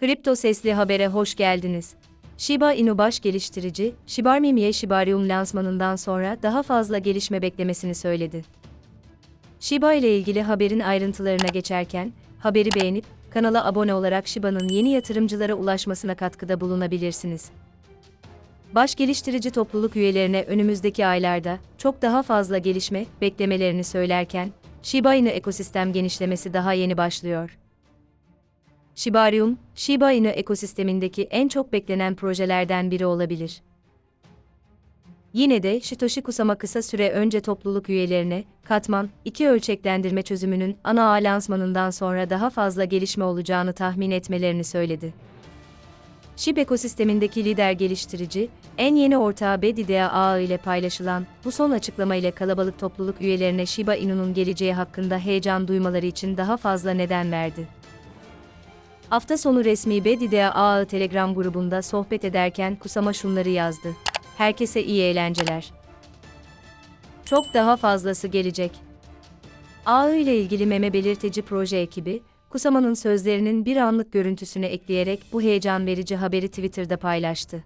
Kripto Sesli Haber'e hoş geldiniz. Shiba Inu baş geliştirici, Shibarmi Mie Shibarium lansmanından sonra daha fazla gelişme beklemesini söyledi. Shiba ile ilgili haberin ayrıntılarına geçerken, haberi beğenip, kanala abone olarak Shiba'nın yeni yatırımcılara ulaşmasına katkıda bulunabilirsiniz. Baş geliştirici topluluk üyelerine önümüzdeki aylarda çok daha fazla gelişme beklemelerini söylerken, Shiba Inu ekosistem genişlemesi daha yeni başlıyor. Shibarium, Shiba Inu ekosistemindeki en çok beklenen projelerden biri olabilir. Yine de Satoshi Kusama kısa süre önce topluluk üyelerine, katman, iki ölçeklendirme çözümünün ana ağ lansmanından sonra daha fazla gelişme olacağını tahmin etmelerini söyledi. SHIB ekosistemindeki lider geliştirici, en yeni ortağı BDDA ağı ile paylaşılan bu son açıklama ile kalabalık topluluk üyelerine Shiba Inu'nun geleceği hakkında heyecan duymaları için daha fazla neden verdi. Hafta sonu resmi BDDA ağı Telegram grubunda sohbet ederken Kusama şunları yazdı. Herkese iyi eğlenceler. Çok daha fazlası gelecek. Ağı ile ilgili meme belirteci proje ekibi, Kusama'nın sözlerinin bir anlık görüntüsüne ekleyerek bu heyecan verici haberi Twitter'da paylaştı.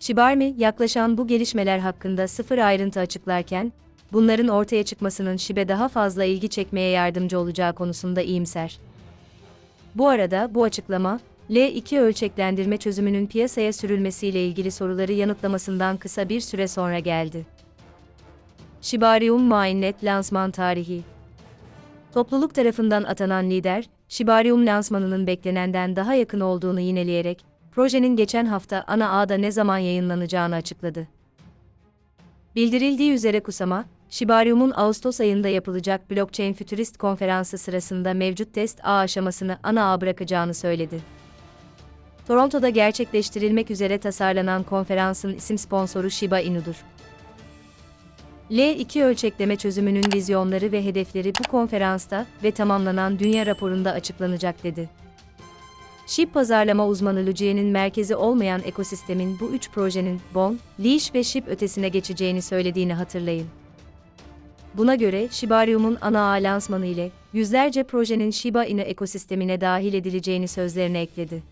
Shibarmi, yaklaşan bu gelişmeler hakkında sıfır ayrıntı açıklarken, bunların ortaya çıkmasının Shibe daha fazla ilgi çekmeye yardımcı olacağı konusunda iyimser. Bu arada bu açıklama, L2 ölçeklendirme çözümünün piyasaya sürülmesiyle ilgili soruları yanıtlamasından kısa bir süre sonra geldi. Shibarium Mainnet lansman tarihi Topluluk tarafından atanan lider, Shibarium lansmanının beklenenden daha yakın olduğunu yineleyerek, projenin geçen hafta ana ağda ne zaman yayınlanacağını açıkladı. Bildirildiği üzere Kusama, Shibarium'un Ağustos ayında yapılacak Blockchain Futurist konferansı sırasında mevcut test ağ aşamasını ana ağ bırakacağını söyledi. Toronto'da gerçekleştirilmek üzere tasarlanan konferansın isim sponsoru Shiba Inu'dur. L2 ölçekleme çözümünün vizyonları ve hedefleri bu konferansta ve tamamlanan dünya raporunda açıklanacak dedi. SHIB pazarlama uzmanı Lucie'nin merkezi olmayan ekosistemin bu üç projenin Bon, Leash ve SHIB ötesine geçeceğini söylediğini hatırlayın. Buna göre Shibarium'un ana ağ lansmanı ile yüzlerce projenin Shiba Inu ekosistemine dahil edileceğini sözlerine ekledi.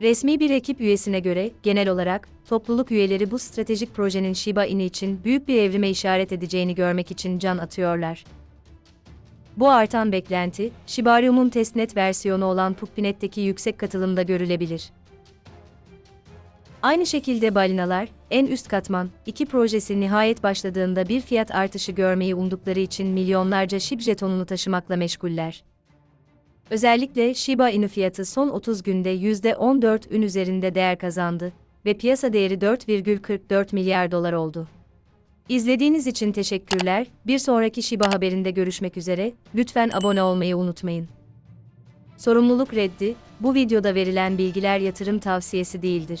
Resmi bir ekip üyesine göre, genel olarak, topluluk üyeleri bu stratejik projenin Shiba Inu için büyük bir evrime işaret edeceğini görmek için can atıyorlar. Bu artan beklenti, Shibarium'un testnet versiyonu olan Puppinet'teki yüksek katılımda görülebilir. Aynı şekilde balinalar, en üst katman, iki projesi nihayet başladığında bir fiyat artışı görmeyi umdukları için milyonlarca SHIB jetonunu taşımakla meşguller. Özellikle Shiba Inu fiyatı son 30 günde %14'ün üzerinde değer kazandı ve piyasa değeri 4,44 milyar dolar oldu. İzlediğiniz için teşekkürler. Bir sonraki Shiba haberinde görüşmek üzere. Lütfen abone olmayı unutmayın. Sorumluluk reddi, bu videoda verilen bilgiler yatırım tavsiyesi değildir.